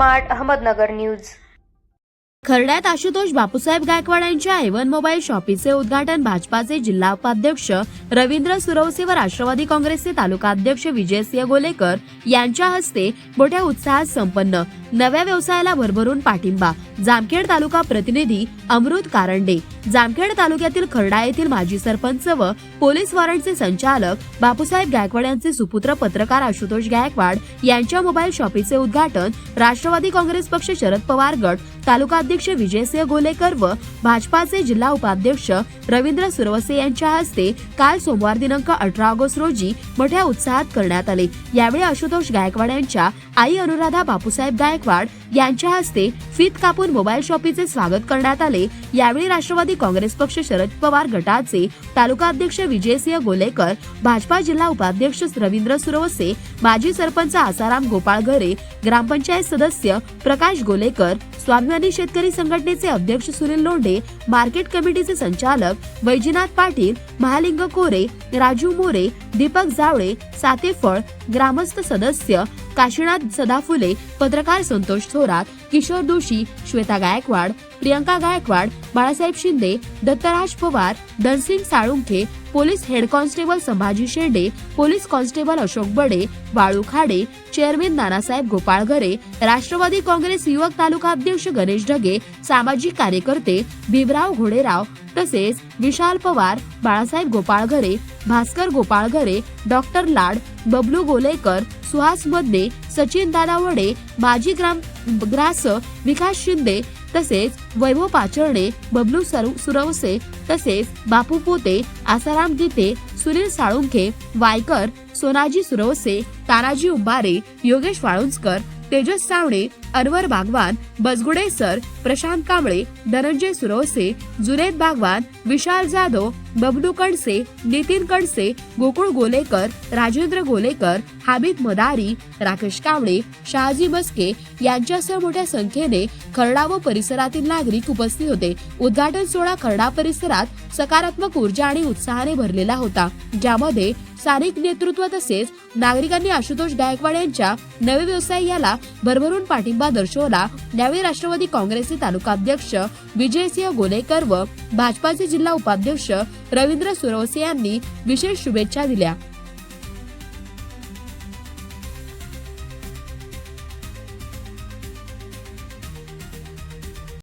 Smart Ahmednagar news. खर्ड्यात Ashutosh Bapusaheb Gaikwad यांच्या Avon mobile शॉपीचे उद्घाटन भाजपाचे जिल्हा उपाध्यक्ष रवींद्र सुरवसे व राष्ट्रवादी काँग्रेसचे तालुका अध्यक्ष विजयसिंह गोलेकर यांच्या हस्ते मोठ्या उत्साहात संपन्न. नव्या व्यवसायाला भरभरून पाठिंबा. जामखेड तालुका प्रतिनिधी अमृत कारंडे. जामखेड तालुक्यातील खर्डा येथील माजी सरपंच व पोलीस वॉरंटचे संचालक बापूसाहेब गायकवाड यांचे सुपुत्र पत्रकार आशुतोष गायकवाड यांच्या मोबाईल शॉपीचे उद्घाटन राष्ट्रवादी काँग्रेस पक्ष शरद पवार गट तालुका अध्यक्ष विजयसिंह गोलेकर व भाजपाचे जिल्हा उपाध्यक्ष रवींद्र सुरवसे यांच्या हस्ते काल सोमवार दिनांक अठरा ऑगस्ट रोजी मोठ्या उत्साहात करण्यात आले. यावेळी आशुतोष गायकवाड यांच्या आई अनुराधा बापूसाहेब गायकवाड यांच्या हस्ते फीत कापून मोबाईल शॉपीचे स्वागत करण्यात आले. यावेळी राष्ट्रवादी काँग्रेस पक्ष शरद पवार गटाचे तालुका अध्यक्ष विजयसिंह गोलेकर भाजपा जिल्हा उपाध्यक्ष रवींद्र सुरवसे माजी सरपंच आसाराम गोपाळ घरे ग्रामपंचायत सदस्य प्रकाश गोलेकर स्वाभिमानी शेतकरी संघटनेचे अध्यक्ष सुनील लोंढे मार्केट कमिटीचे संचालक वैजनाथ पाटील महालिंग कोरे राजू मोरे दीपक जावळे सातेफळ ग्रामस्थ सदस्य काशीनाथ सदाफुले पत्रकार Santosh Thorat Kishor Doshi Shweta Gaikwad Priyanka Gaikwad Balasaheb Shinde Dattaraj Pawar Dhansing Salunkhe police head constable Sambhaji Shede police constable Ashok Bade Balu Khade chairman Nanasaheb Gopal Ghare Rashtrawadi Congress युवक तालुका अध्यक्ष गणेश ढगे सामाजिक कार्यकर्ते भीमराव घोडेराव तसेच विशाल पवार बाळासाहेब गोपाळ घरे Bhaskar Gopal Ghare doctor Lad Bablu Golekar Suhas Badne Sachin दादा वडे माजी ग्राम grass विकास शिंदे तसेच वैभव पाचरणे बबलू सुरवसे तसेच बापू पोते आसाराम गीते सुनील साळुंखे वायकर सोनाजी सुरवसे तानाजी उंबारे योगेश वाळुंजकर तेजस सावणे अनवर बागवान बसगुडे सर प्रशांत कांबळे धनंजय सुरवसे जुनेद बागवान विशाल जाधव बबलू कडसे नितीन कडसे गोकुळ गोलेकर राजेंद्र गोलेकर हामिद मदारी राकेश कांबळे शहाजी बसके यांच्यासह मोठ्या संख्येने खर्डा व परिसरातील नागरिक उपस्थित होते. उद्घाटन सोहळा खर्डा परिसरात सकारात्मक ऊर्जा आणि उत्साहाने भरलेला होता. ज्यामध्ये स्थानिक नेतृत्व तसेच नागरिकांनी आशुतोष गायकवाड यांच्या नवे व्यवसाय याला भरभरून पाठिंबा दर्शवला. यावेळी राष्ट्रवादी काँग्रेसचे तालुका अध्यक्ष विजयसिंह गोलेकर व भाजपाचे जिल्हा उपाध्यक्ष रवींद्र सुरवसे यांनी विशेष शुभेच्छा दिल्या.